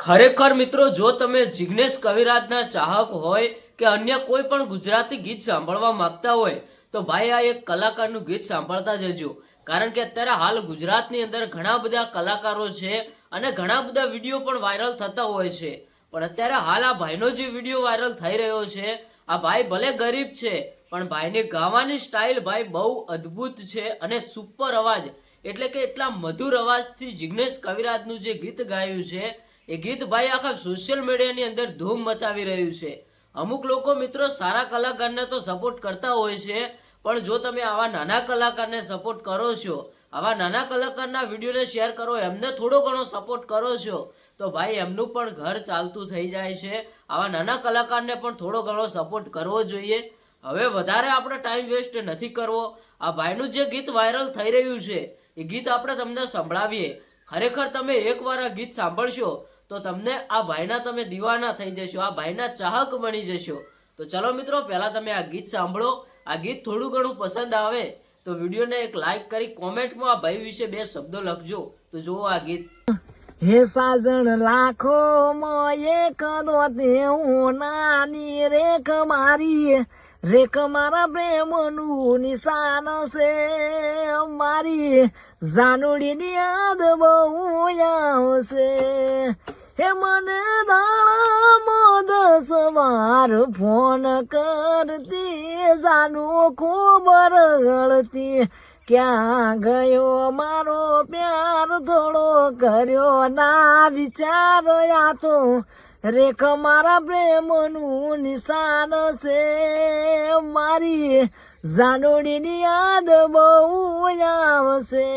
ખરેખર મિત્રો, જો તમે જિગ્નેશ કવિરાજના ચાહક હોય કે અન્ય કોઈ પણ ગુજરાતી ગીત સાંભળવા માંગતા હોય, તો ભાઈ આ એક કલાકારનું ગીત સાંભળતા જજો. કારણ કે અત્યારે હાલ ગુજરાતની અંદર ઘણા બધા કલાકારો છે અને ઘણા બધા વીડિયો પણ વાયરલ થતા હોય છે. પણ અત્યારે હાલ આ ભાઈનો જે વીડિયો વાયરલ થઈ રહ્યો છે, આ ભાઈ ભલે ગરીબ છે, પણ ભાઈની ગાવાની સ્ટાઇલ ભાઈ બહુ અદ્ભુત છે અને સુપર અવાજ. એટલે કે એટલા મધુર અવાજથી જિગ્નેશ કવિરાજનું જે ગીત ગાયું છે એ ગીત ભાઈ આખા સોશિયલ મીડિયાની અંદર ધૂમ મચાવી રહ્યું છે. અમુક લોકો મિત્રો સારા કલાકારને તો સપોર્ટ કરતા હોય છે, પણ જો તમે આવા નાના કલાકારને સપોર્ટ કરો છો, આવા નાના કલાકારના વિડીયોને શેર કરો, એમને થોડો ઘણો સપોર્ટ કરો છો, તો ભાઈ એમનું પણ ઘર ચાલતું થઈ જાય છે. આવા નાના કલાકારને પણ થોડો ઘણો સપોર્ટ કરવો જોઈએ. હવે વધારે આપણે ટાઈમ વેસ્ટ નથી કરવો. આ ભાઈનું જે ગીત વાયરલ થઈ રહ્યું છે, એ ગીત આપણે તમને સંભળાવીએ. ખરેખર તમે એકવાર આ ગીત સાંભળશો તો તમને આ ભાઈના તમે દીવાના થઈ જશો, આ ભાઈના ચાહક બની જશો. તો ચલો મિત્રો, પહેલાં તમે આ ગીત સાંભળો. આ ગીત થોડું ઘણું પસંદ આવે તો વિડીયોને એક લાઈક કરી કોમેન્ટમાં આ ભાઈ વિશે બે શબ્દો લખજો. તો જુઓ આ ગીત. હે સાજણ લાખો એક દોતે હું નાની રેખ મારી. રેખ મારા પ્રેમનું નિશાન છે મારી. જાનુડીની યાદ બહુ આવશે. હે મને દાણા દસ વાર ફોન કરતી, જાનું ખૂબ રગડતી ક્યાં ગયો મારો પ્યાર? થોડો કર્યો ના વિચાર યા તો. રેખ મારા પ્રેમનું નિશાન છે મારી. જાનુડીની યાદ બહુ આવશે.